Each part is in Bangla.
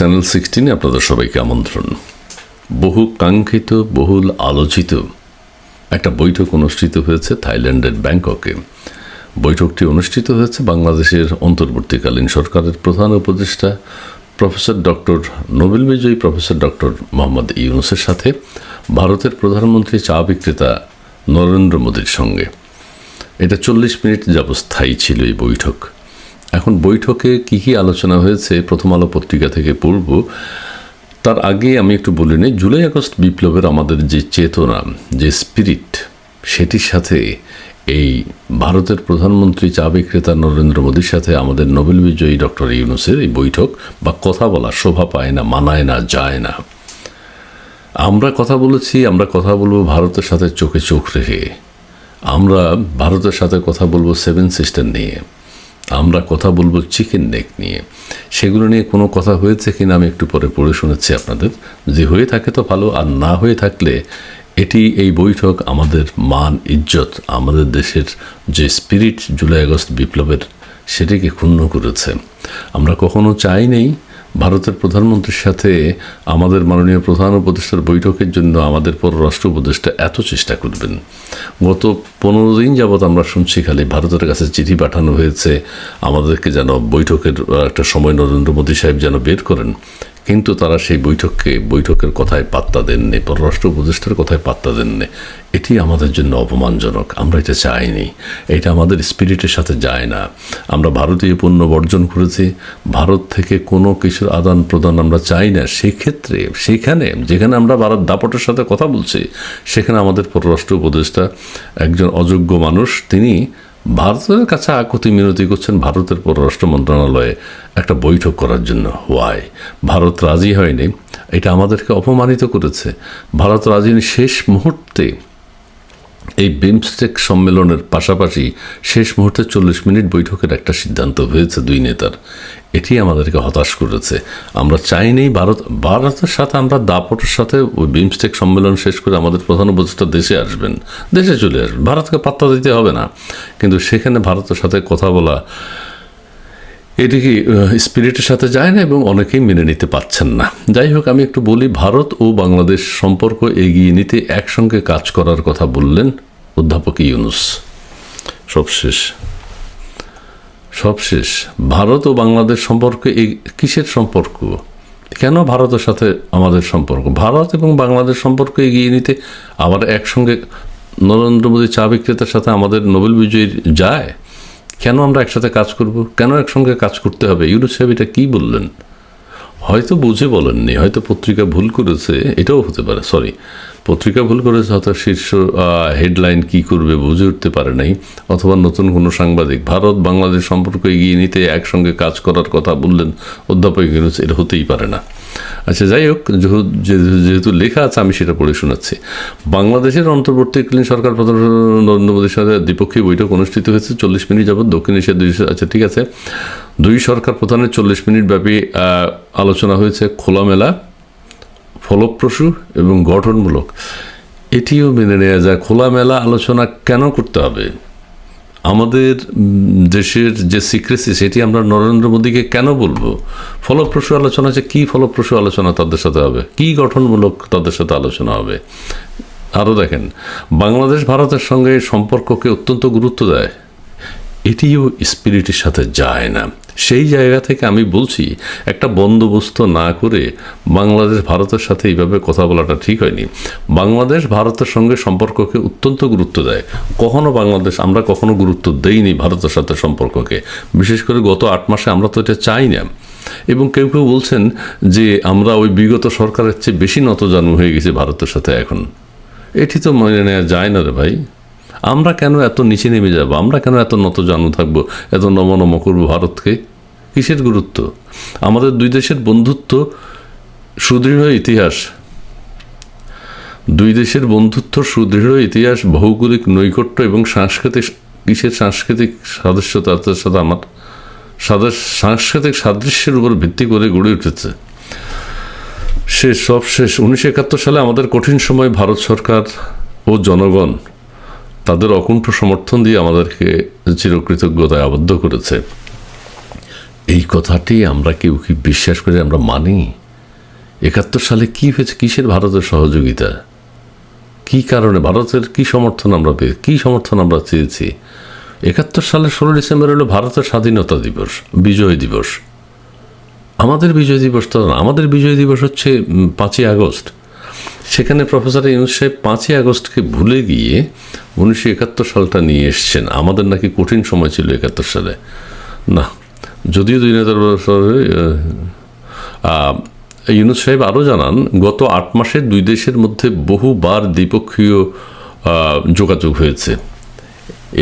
চ্যানেল সিক্সটিনে আপনাদের সবাইকে আমন্ত্রণ। বহু কাঙ্ক্ষিত, বহুল আলোচিত একটা বৈঠক অনুষ্ঠিত হয়েছে থাইল্যান্ডের ব্যাংককে। বৈঠকটি অনুষ্ঠিত হয়েছে বাংলাদেশের অন্তর্বর্তীকালীন সরকারের প্রধান উপদেষ্টা প্রফেসর ডক্টর নোবেল বিজয়ী প্রফেসর ডক্টর মোহাম্মদ ইউনুসের সাথে ভারতের প্রধানমন্ত্রী চা বিক্রেতা নরেন্দ্র মোদীর সঙ্গে। এটা চল্লিশ মিনিট যাবৎ স্থায়ী ছিল এই বৈঠক। এখন বৈঠকে কী কী আলোচনা হয়েছে প্রথম আলো পত্রিকা থেকে পড়ব, তার আগে আমি একটু বলি নিই, জুলাই আগস্ট বিপ্লবের আমাদের যে চেতনা, যে স্পিরিট সেটির সাথে এই ভারতের প্রধানমন্ত্রী চা বিক্রেতা নরেন্দ্র মোদীর সাথে আমাদের নোবেল বিজয়ী ডক্টর ইউনুসের এই বৈঠক, বা কথা বলা, শোভা পায় না, মানায় না, যায় না। আমরা কথা বলেছি, আমরা কথা বলব ভারতের সাথে চোখে চোখ রেখে। আমরা ভারতের সাথে কথা বলব সেভেন সিস্টার নিয়ে। আমরা কথা বলব চিকেন নেক নিয়ে। সেগুলো নিয়ে কোনো কথা হয়েছে কিনা আমি একটু পরে পড়ে শুনেছি আপনাদের। যে হয়ে থাকে তো ভালো, আর না হয়ে থাকলে এটি এই বৈঠক আমাদের মান, ইজ্জত, আমাদের দেশের যে স্পিরিট জুলাই আগস্ট বিপ্লবের, সেটিকে ক্ষুণ্ণ করেছে। আমরা কখনো চাই নেই ভারতের প্রধানমন্ত্রীর সাথে আমাদের মাননীয় প্রধান উপদেষ্টার বৈঠকের জন্য আমাদের পররাষ্ট্র উপদেষ্টা এত চেষ্টা করবেন। গত পনেরো দিন যাবৎ আমরা শুনছি খালি ভারতের কাছে চিঠি পাঠানো হয়েছে, আমাদেরকে যেন বৈঠকের একটা সময় নরেন্দ্র মোদী সাহেব যেন বের করেন। কিন্তু তারা সেই বৈঠককে, বৈঠকের কথায় পাত্তা দেননি, পররাষ্ট্র উপদেষ্টার কথায় পাত্তা দেননি। এটি আমাদের জন্য অপমানজনক, আমরা এটা চাইনি। এটা আমাদের স্পিরিটের সাথে যায় না। আমরা ভারতীয় পণ্য বর্জন করেছি, ভারত থেকে কোনো কিছুর আদান প্রদান আমরা চাই না। সেক্ষেত্রে, সেখানে, যেখানে আমরা ভারত দাপটের সাথে কথা বলছি, সেখানে আমাদের পররাষ্ট্র উপদেষ্টা একজন অযোগ্য মানুষ, তিনি ভারতের কাছে আকুতি মিনতি করছেন ভারতের পররাষ্ট্র মন্ত্রণালয়ে একটা বৈঠক করার জন্য। হোয়াই ভারত রাজি হয়নি। এটা আমাদেরকে অপমানিত করেছে। ভারত রাজি শেষ মুহূর্তে। এই বিমস্টেক সম্মেলনের পাশাপাশি শেষ মুহূর্তে চল্লিশ মিনিট বৈঠকের একটা সিদ্ধান্ত হয়েছে দুই নেতার। এটি আমাদেরকে হতাশ করেছে। আমরা চাইনি ভারত, ভারতের সাথে আমরা দাপটের সাথে ওই বিমস্টেক সম্মেলন শেষ করে আমাদের প্রধান উপদেষ্টা দেশে আসবেন, দেশে চলে আসবেন। ভারতকে পাত্তা দিতে হবে না। কিন্তু সেখানে ভারতের সাথে কথা বলা, এটি কি স্পিরিটের সাথে যায় না এবং অনেকেই মেনে নিতে পারছেন না। যাই হোক, আমি একটু বলি, ভারত ও বাংলাদেশ সম্পর্ক এগিয়ে নিতে একসঙ্গে কাজ করার কথা বললেন অধ্যাপক ইউনুস। সবশেষ। সবশেষ ভারত ও বাংলাদেশ সম্পর্কে এই কিসের সম্পর্ক? কেন ভারতের সাথে আমাদের সম্পর্ক? ভারত এবং বাংলাদেশ সম্পর্ক এগিয়ে নিতে আবার একসঙ্গে নরেন্দ্র মোদী চা বিক্রেতার সাথে আমাদের নোবেল বিজয়ীর যায়? কেন আমরা একসাথে কাজ করব? কেন একসঙ্গে কাজ করতে হবে? ইউনুস সাহেব এটা কী বললেন? হয়তো বুঝে বলেননি, হয়তো পত্রিকা ভুল করেছে, এটাও হতে পারে সরি পত্রিকা ভুল করেছে হয়তো শীর্ষ হেডলাইন কি করবে বুঝে উঠতে পারে নাই, অথবা নতুন কোনো সাংবাদিক। ভারত বাংলাদেশ সম্পর্ক এগিয়ে নিতে একসঙ্গে কাজ করার কথা বললেন অধ্যাপক ইউনুস এটা হতেই পারে না। আচ্ছা যাই হোক যেহেতু লেখা আছে, আমি সেটা পড়ে শোনাচ্ছি। বাংলাদেশের অন্তর্বর্তীকালীন সরকার প্রধান নরেন্দ্র মোদীর সাথে দ্বিপক্ষীয় বৈঠক অনুষ্ঠিত হয়েছে, চল্লিশ মিনিট যাবৎ। দক্ষিণ এশিয়ার দুই আচ্ছা ঠিক আছে। দুই সরকার প্রধানের চল্লিশ মিনিট ব্যাপী আলোচনা হয়েছে খোলামেলা। ফলপ্রসূ এবং গঠনমূলক। এটিও মেনে নেওয়া যায়, খোলামেলা আলোচনা কেন করতে হবে? আমাদের দেশের যে সিক্রেসি সেটি আমরা নরেন্দ্র মোদীকে কেন বলব? ফলপ্রসূ আলোচনা যে কী ফলপ্রসূ আলোচনা তাদের সাথে হবে? কী গঠনমূলক তাদের সাথে আলোচনা হবে? আরও দেখেন বাংলাদেশ ভারতের সঙ্গে সম্পর্ককে অত্যন্ত গুরুত্ব দেয়। এটিও স্পিরিটের সাথে যায় না। সেই জায়গা থেকে আমি বলছি, একটা বন্দোবস্ত না করে বাংলাদেশ ভারতের সাথে এইভাবে কথা বলাটা ঠিক হয়নি। বাংলাদেশ ভারতের সঙ্গে সম্পর্ককে অত্যন্ত গুরুত্ব দেয়। কখনো বাংলাদেশ, আমরা কখনো গুরুত্ব দেইনি ভারতের সাথে সম্পর্ককে। বিশেষ করে গত আট মাসে আমরা তো এটা চাই না। এবং কেউ কেউ বলছেন যে আমরা ওই বিগত সরকারের চেয়ে বেশি নতজানু হয়ে গেছি ভারতের সাথে এখন। এটি তো মেনে নেওয়া যায় না রে ভাই। আমরা কেন এত নিচে নেমে যাব? আমরা কেন এত নত জানু থাকব? এত নমনম করব ভারতকে? কিসের গুরুত্ব? আমাদের দুই দেশের বন্ধুত্ব সুদৃঢ় ইতিহাস। দুই দেশের বন্ধুত্ব সুদৃঢ় ইতিহাস, ভৌগোলিক নৈকট্য এবং সাংস্কৃতিক, কিসের সাংস্কৃতিক সাদৃশ্যতার সাথে আমার সাংস্কৃতিক সাদৃশ্যের উপর ভিত্তি করে গড়ে উঠেছে। শেষ সব শেষ উনিশশো একাত্তর সালে আমাদের কঠিন সময় ভারত সরকার ও জনগণ তাদের অকুণ্ঠ সমর্থন দিয়ে আমাদেরকে চিরকৃতজ্ঞতায় আবদ্ধ করেছে। এই কথাটি আমরা কেউ কি বিশ্বাস করে আমরা মানি? একাত্তর সালে কি হয়েছে? কিসের ভারতের সহযোগিতা? কি কারণে? ভারতের কি সমর্থন আমরা পেয়ে, কি সমর্থন আমরা চেয়েছি? একাত্তর সালের ষোলো ডিসেম্বর হলো ভারতের স্বাধীনতা দিবস, বিজয় দিবস। আমাদের বিজয় দিবস তো না, আমাদের বিজয় দিবস হচ্ছে পাঁচই আগস্ট। সেখানে প্রফেসর ইউনুস সাহেব পাঁচই আগস্টকে ভুলে গিয়ে উনিশশো একাত্তর সালটা নিয়ে এসছেন। আমাদের নাকি কঠিন সময় ছিল একাত্তর সালে। না, যদিও দুই হাজার ইউনুস সাহেব আরও জানান, গত আট মাসে দুই দেশের মধ্যে বহুবার দ্বিপক্ষীয় যোগাযোগ হয়েছে।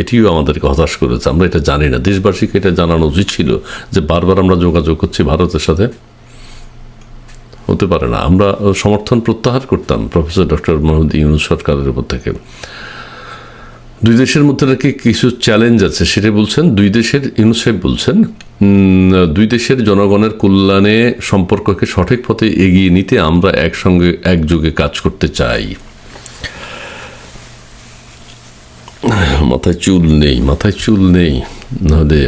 এটিও আমাদেরকে হতাশ করেছে। আমরা এটা জানি না। দেশবাসীকে এটা জানানো উচিত ছিল যে বারবার আমরা যোগাযোগ করছি ভারতের সাথে। হতে পারে না। আমরা সমর্থন প্রত্যাহার করতাম প্রফেসর ডক্টর মোহাম্মদ ইউনুস সরকারের উপর থেকে। দুই দেশের মধ্যে নাকি কিছু চ্যালেঞ্জ আছে সেটা বলছেন। দুই দেশের, ইউনুস সাহেব বলছেন দুই দেশের জনগণের কল্যাণে সম্পর্ককে সঠিক পথে এগিয়ে নিতে আমরা একসঙ্গে একযোগে কাজ করতে চাই। মাথায় চুল নেই, মাথায় চুল নেই। নাহলে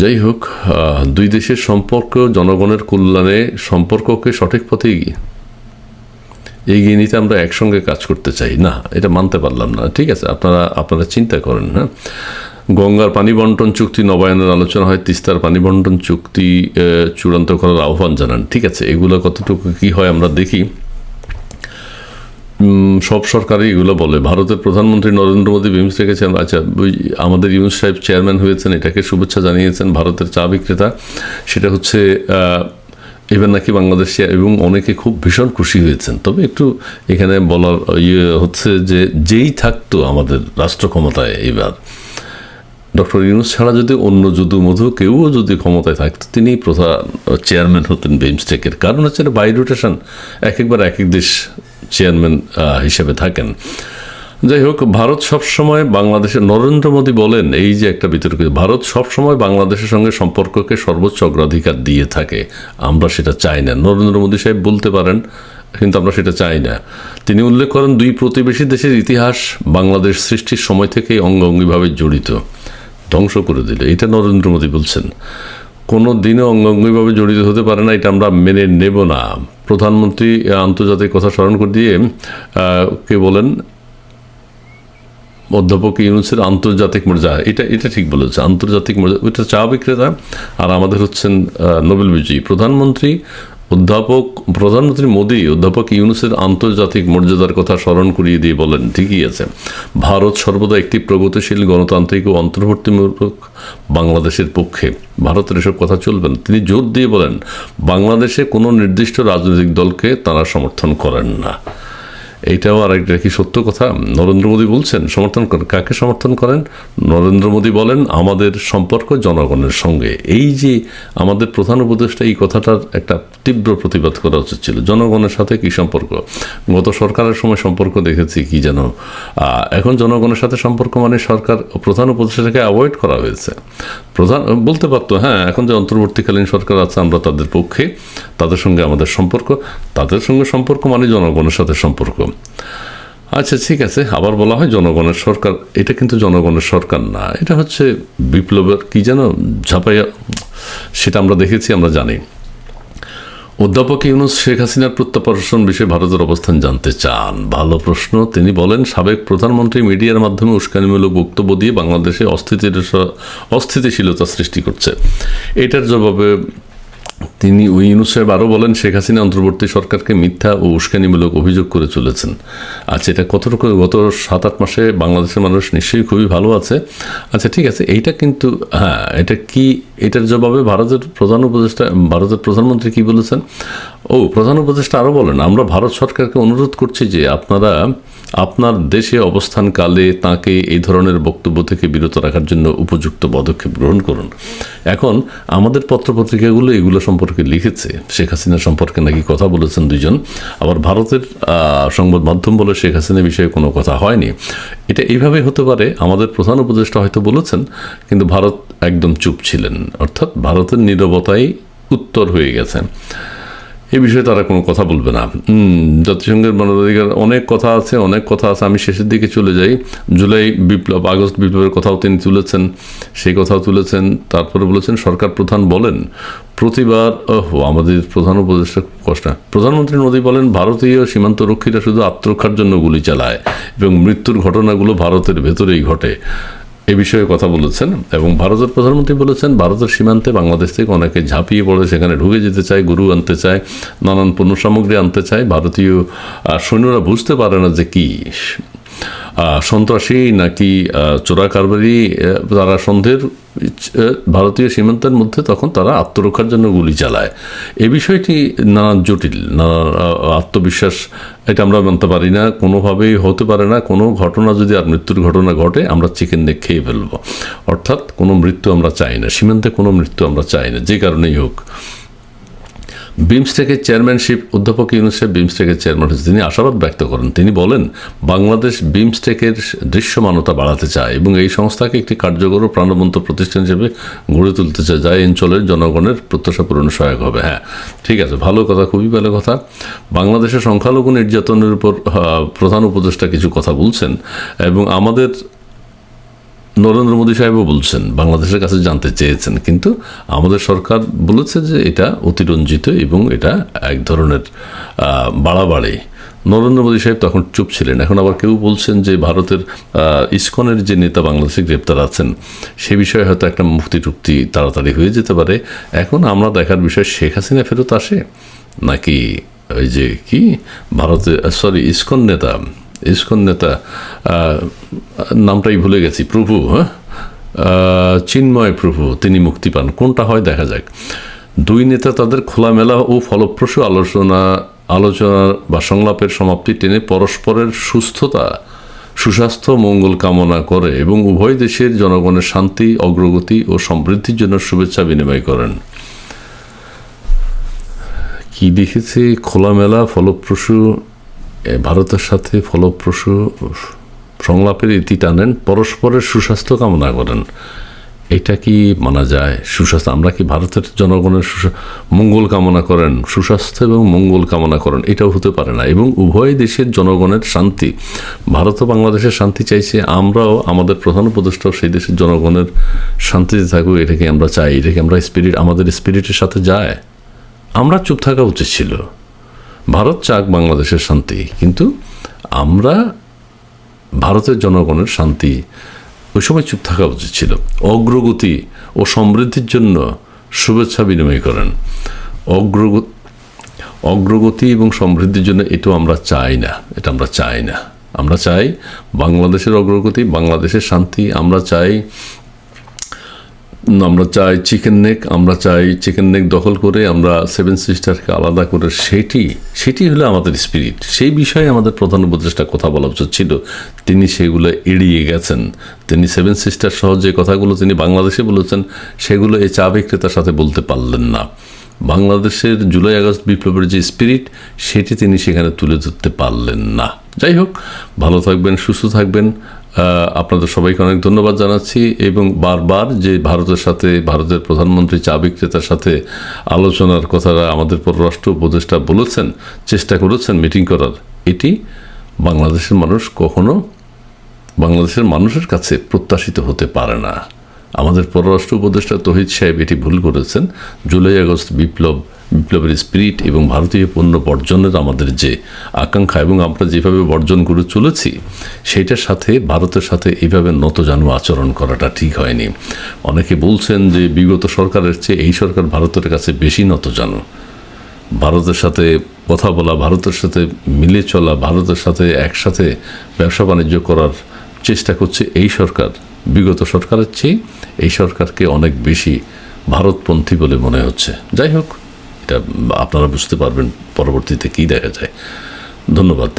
যাই হোক দুই দেশের সম্পর্ক, জনগণের কল্যাণে সম্পর্ককে সঠিক পথে এগিয়ে এগিয়ে নিতে আমরা একসঙ্গে কাজ করতে চাই। না, এটা মানতে পারলাম না। ঠিক আছে, আপনারা আপনারা চিন্তা করেন হ্যাঁ? গঙ্গার পানি বন্টন চুক্তি, নবায়নের আলোচনা হয়, তিস্তার পানি বন্টন চুক্তি চূড়ান্ত করার আহ্বান জানান। ঠিক আছে, এগুলো কতটুকু কি হয় আমরা দেখি। সব সরকারই এগুলো বলে। ভারতের প্রধানমন্ত্রী নরেন্দ্র মোদী বিমস রেখেছেন আচ্ছা আমাদের ইউনুস সাহেব চেয়ারম্যান হয়েছেন, এটাকে শুভেচ্ছা জানিয়েছেন ভারতের চা বিক্রেতা। সেটা হচ্ছে এবার নাকি বাংলাদেশে এবং অনেকে খুব ভীষণ খুশি হয়েছেন। তবে একটু এখানে বলার ইয়ে হচ্ছে যে, যেই থাকতো আমাদের রাষ্ট্র ক্ষমতায় এবার ডক্টর ইউনুস ছাড়া যদি অন্য যদু মধু কেউও যদি ক্ষমতায় থাকতো, তিনি প্রধান চেয়ারম্যান হতেন বিমস্টেকের কারণ হচ্ছে বাই রোটেশন, এক একবার এক এক দেশ চেয়ারম্যান হিসেবে থাকেন। যাই হোক, ভারত সবসময় বাংলাদেশের, নরেন্দ্র মোদী বলেন, এই যে একটা বিতর্ক, ভারত সবসময় বাংলাদেশের সঙ্গে সম্পর্ককে সর্বোচ্চ অগ্রাধিকার দিয়ে থাকে। আমরা সেটা চাই না। নরেন্দ্র মোদী সাহেব বলতে পারেন, কিন্তু আমরা সেটা চাই না। তিনি উল্লেখ করেন, দুই প্রতিবেশী দেশের ইতিহাস বাংলাদেশ সৃষ্টির সময় থেকেই অঙ্গাঙ্গিভাবে জড়িত। ধ্বংস করে দিল। এটা নরেন্দ্র মোদী বলছেন। কোনো দিনও অঙ্গাঙ্গিভাবে জড়িত হতে পারে না, এটা আমরা মেনে নেব না। প্রধানমন্ত্রী, আন্তর্জাতিক কথা স্মরণ করে দিয়ে কে বলেন অধ্যাপক ইউনুসের আন্তর্জাতিক মর্যাদা, এটা এটা ঠিক বলেছে, আন্তর্জাতিক মর্যাদা, ওইটা চা বিক্রেতা আর আমাদের হচ্ছেন নোবেল বিজয়ী প্রধানমন্ত্রী, অধ্যাপক, প্রধানমন্ত্রী মোদী, অধ্যাপক ইউনুসের আন্তর্জাতিক মর্যাদার কথা স্মরণ করিয়ে দিয়ে বলেন, ঠিকই আছে। ভারত সর্বদা একটি প্রগতিশীল গণতান্ত্রিক ও অন্তর্বর্তীমূলক বাংলাদেশের পক্ষে। ভারতের এসব কথা চলবেন তিনি জোর দিয়ে বলেন, বাংলাদেশে কোনো নির্দিষ্ট রাজনৈতিক দলকে তারা সমর্থন করেন না। এইটাও আর একটা কি সত্য কথা? নরেন্দ্র মোদী বলছেন, সমর্থন করেন। কাকে সমর্থন করেন? নরেন্দ্র মোদী বলেন, আমাদের সম্পর্ক জনগণের সঙ্গে। এই যে আমাদের প্রধান উপদেষ্টা এই কথাটার একটা তীব্র প্রতিবাদ করা উচিত ছিল। জনগণের সাথে কি সম্পর্ক? গত সরকারের সময় সম্পর্ক দেখেছি কি যেন। এখন জনগণের সাথে সম্পর্ক মানে সরকার প্রধান উপদেষ্টাকে অ্যাভয়েড করা হয়েছে। প্রধান বলতে পারতো হ্যাঁ এখন যে অন্তর্বর্তীকালীন সরকার আছে, আমরা তাদের পক্ষে, তাদের সঙ্গে আমাদের সম্পর্ক, তাদের সঙ্গে সম্পর্ক মানে জনগণের সাথে সম্পর্ক। আচ্ছা ঠিক আছে, আবার বলা হয় জনগণের সরকার, এটা কিন্তু জনগণের সরকার না, এটা হচ্ছে বিপ্লবের কি যেন ঝাঁপাইয়া, সেটা আমরা দেখেছি, আমরা জানি। অধ্যাপক ইউনুস শেখ হাসিনার প্রত্যাপর্ষণ বিষয়ে ভারতের অবস্থান জানতে চান। ভালো প্রশ্ন। তিনি বলেন, সাবেক প্রধানমন্ত্রী মিডিয়ার মাধ্যমে উস্কানিমূলক বক্তব্য দিয়ে বাংলাদেশে অস্থিতিশীলতা সৃষ্টি করছে। এটার জবাবে তিনি ওই ইউনুস সাহেব আরও বলেন, শেখ হাসিনা অন্তর্বর্তী সরকারকে মিথ্যা ও উস্কানিমূলক অভিযোগ করে চলেছেন। আচ্ছা এটা কতটুকু গত সাত আট মাসে বাংলাদেশের মানুষ নিশ্চয়ই খুবই ভালো আছে। আচ্ছা ঠিক আছে, এইটা কিন্তু হ্যাঁ এটা কি, এটার জবাবে ভারতের প্রধান উপদেষ্টা, ভারতের প্রধানমন্ত্রী কি বলেছেন? ও, প্রধান উপদেষ্টা আরও বলেন, আমরা ভারত সরকারকে অনুরোধ করছি যে আপনারা আপনার দেশে অবস্থানকালে তাকে এই ধরনের বক্তব্য থেকে বিরত রাখার জন্য উপযুক্ত পদক্ষেপ গ্রহণ করুন। এখন আমাদের পত্রপত্রিকাগুলো এগুলো সম্পর্কে লিখেছে। শেখ হাসিনা সম্পর্কে নাকি কথা বলেছেন দুজন আবার ভারতের সংবাদ মাধ্যম বলে শেখ হাসিনা বিষয়ে কোনো কথা হয়নি। এটা এইভাবে হতে পারে, আমাদের প্রধান উপদেষ্টা হয়তো বলেছেন, কিন্তু ভারত একদম চুপ ছিলেন। অর্থাৎ ভারতের নীরবতাই উত্তর হয়ে গেছে। এই বিষয়ে তারা কোনো কথা বলবে না। জাতিসংঘের মানবাধিকার অনেক কথা আছে, অনেক কথা আছে। আমি শেষের দিকে চলে যাই। জুলাই বিপ্লব, আগস্ট বিপ্লবের কথাও তিনি তুলেছেন। সেই কথাও তুলেছেন। তারপরে বলেছেন, সরকার প্রধান বলেন, প্রতিবার, ওহ, আমাদের প্রধান উপদেষ্টা কষ্ট। প্রধানমন্ত্রী মোদী বলেন, ভারতীয় সীমান্ত রক্ষীরা শুধু আত্মরক্ষার জন্য গুলি চালায় এবং মৃত্যুর ঘটনাগুলো ভারতের ভেতরেই ঘটে। এ বিষয়ে কথা বলেছেন এবং ভারতের প্রধানমন্ত্রী বলেছেন, ভারতের সীমান্তে বাংলাদেশ থেকে অনেকে ঝাঁপিয়ে পড়ে, সেখানে ঢুকে যেতে চায়, গুরু আনতে চায়, নানান পণ্য সামগ্রী আনতে চায়। ভারতীয় সৈন্যরা বুঝতে পারে না যে কি সন্ত্রাসী নাকি চোরা কারবারি তারা আহ, ভারতীয় সীমান্তের মধ্যে তখন তারা আত্মরক্ষার জন্য গুলি চালায়। এ বিষয়টি নানান জটিল নানা আত্মবিশ্বাস এটা আমরা মানতে পারি না। কোনোভাবেই হতে পারে না। কোনো ঘটনা যদি আর মৃত্যুর ঘটনা ঘটে আমরা চিকেন নেক খেয়ে ফেলব। অর্থাৎ কোনো মৃত্যু আমরা চাই না। সীমান্তে কোনো মৃত্যু আমরা চাই না। যে কারণেই হোক। বিমস্টেকের চেয়ারম্যানশিপ অধ্যাপক ইউনুসেফ বিমস্টেকের চেয়ারম্যান হয়েছে। তিনি আশাবাদ ব্যক্ত করেন। তিনি বলেন, বাংলাদেশ বিমস্টেকের দৃশ্যমানতা বাড়াতে চায় এবং এই সংস্থাকে একটি কার্যকর ও প্রাণবন্ত প্রতিষ্ঠান হিসেবে গড়ে তুলতে চায়। যা অঞ্চলের জনগণের প্রত্যাশা পূরণে সহায়ক হবে। হ্যাঁ ঠিক আছে। ভালো কথা, খুবই ভালো কথা। বাংলাদেশের সংখ্যালঘু নির্যাতনের উপর প্রধান উপদেষ্টা কিছু কথা বলছেন এবং আমাদের নরেন্দ্র মোদী সাহেবও বলছেন, বাংলাদেশের কাছে জানতে চেয়েছেন, কিন্তু আমাদের সরকার বলেছে যে এটা অতিরঞ্জিত এবং এটা এক ধরনের বাড়াবাড়ি। নরেন্দ্র মোদী সাহেব তখন চুপ ছিলেন, এখন আবার কেউ বলছেন যে ভারতের ইসকনের যে নেতা বাংলাদেশে গ্রেপ্তার আছেন, সে বিষয়ে হয়তো একটা মুক্তি টুক্তি তাড়াতাড়ি হয়ে যেতে পারে। এখন আমরা দেখার বিষয়, শেখ হাসিনা ফেরত আসে? নাকি ওই যে কি? ভারতে সরি ইসকন নেতা ইসকন নেতা নামটাই ভুলে গেছি। প্রভু হ্যাঁ? চিন্ময় প্রভু, তিনি মুক্তি পান। কোনটা হয় দেখা যাক। দুই নেতা তাদের খোলামেলা ও ফলপ্রসূ আলোচনা আলোচনা বা সংলাপের সমাপ্তি টেনে পরস্পরের সুস্থতা, সুস্বাস্থ্য, মঙ্গল কামনা করে এবং উভয় দেশের জনগণের শান্তি, অগ্রগতি ও সমৃদ্ধির জন্য শুভেচ্ছা বিনিময় করেন। কি দেখেছি? খোলামেলা, ফলপ্রসূ ভারতের সাথে ফলপ্রসূ সংলাপের ইতি টানেন, পরস্পরের সুস্বাস্থ্য কামনা করেন। এটা কি মানা যায়? সুস্বাস্থ্য, আমরা কি ভারতের জনগণের মঙ্গল কামনা করেন? সুস্বাস্থ্য এবং মঙ্গল কামনা করেন? এটাও হতে পারে না। এবং উভয় দেশের জনগণের শান্তি, ভারত ও বাংলাদেশের শান্তি চাইছে, আমরাও আমাদের প্রধান উপদেষ্টাও সেই দেশের জনগণের শান্তিতে থাকুক, এটাকে আমরা চাই, এটাকে আমরা স্পিরিট আমাদের স্পিরিটের সাথে যায়। আমরা চুপ থাকা উচিত ছিল। ভারত চাক বাংলাদেশের শান্তি। কিন্তু আমরা ভারতের জনগণের শান্তি ওই সময় চুপ থাকা উচিত ছিল। অগ্রগতি ও সমৃদ্ধির জন্য শুভেচ্ছা বিনিময় করেন। অগ্রগতি অগ্রগতি এবং সমৃদ্ধির জন্য এটাও আমরা চাই না, এটা আমরা চাই না। আমরা চাই বাংলাদেশের অগ্রগতি, বাংলাদেশের শান্তি, আমরা চাই আমরা চাই চিকেন নেক আমরা চাই চিকেন নেক দখল করে, আমরা সেভেন সিস্টারকে আলাদা করে, সেটি সেটি হলো আমাদের স্পিরিট সেই বিষয়ে আমাদের প্রধান উপদেষ্টা কথা বলা উচিত ছিল। তিনি সেগুলো এড়িয়ে গেছেন। তিনি সেভেন সিস্টার সহ যে কথাগুলো তিনি বাংলাদেশে বলেছেন, সেগুলো এই চা বিক্রেতার সাথে বলতে পারলেন না। বাংলাদেশের জুলাই আগস্ট বিপ্লবের যে স্পিরিট সেটি তিনি সেখানে তুলে ধরতে পারলেন না। যাই হোক, ভালো থাকবেন, সুস্থ থাকবেন। আপনাদের সবাইকে অনেক ধন্যবাদ জানাচ্ছি এবং বারবার যে ভারতের সাথে, ভারতের প্রধানমন্ত্রী চা বিক্রেতার সাথে আলোচনার কথাটা আমাদের পররাষ্ট্র উপদেষ্টা বলেছেন, চেষ্টা করেছেন মিটিং করার, এটি বাংলাদেশের মানুষ কখনো বাংলাদেশের মানুষের কাছে প্রত্যাশিত হতে পারে না। আমাদের পররাষ্ট্র উপদেষ্টা তহিদ সাহেব এটি ভুল করেছেন। জুলাই আগস্ট বিপ্লব বিপ্লবের স্পিরিট এবং ভারতীয় পণ্য বর্জনের আমাদের যে আকাঙ্ক্ষা এবং আমরা যেভাবে বর্জন করে চলেছি, সেইটার সাথে, ভারতের সাথে এইভাবে নতজানু আচরণ করাটা ঠিক হয়নি। অনেকে বলছেন যে বিগত সরকারের চেয়ে এই সরকার ভারতের কাছে বেশি নতজানু ভারতের সাথে কথা বলা, ভারতের সাথে মিলে চলা, ভারতের সাথে একসাথে ব্যবসা বাণিজ্য করার চেষ্টা করছে এই সরকার। বিগত সরকারের চেয়ে এই সরকারকে অনেক বেশি ভারতপন্থী বলে মনে হচ্ছে। যাই হোক। এটা আপনারা বুঝতে পারবেন পরবর্তীতে কি দেখা যায়। ধন্যবাদ।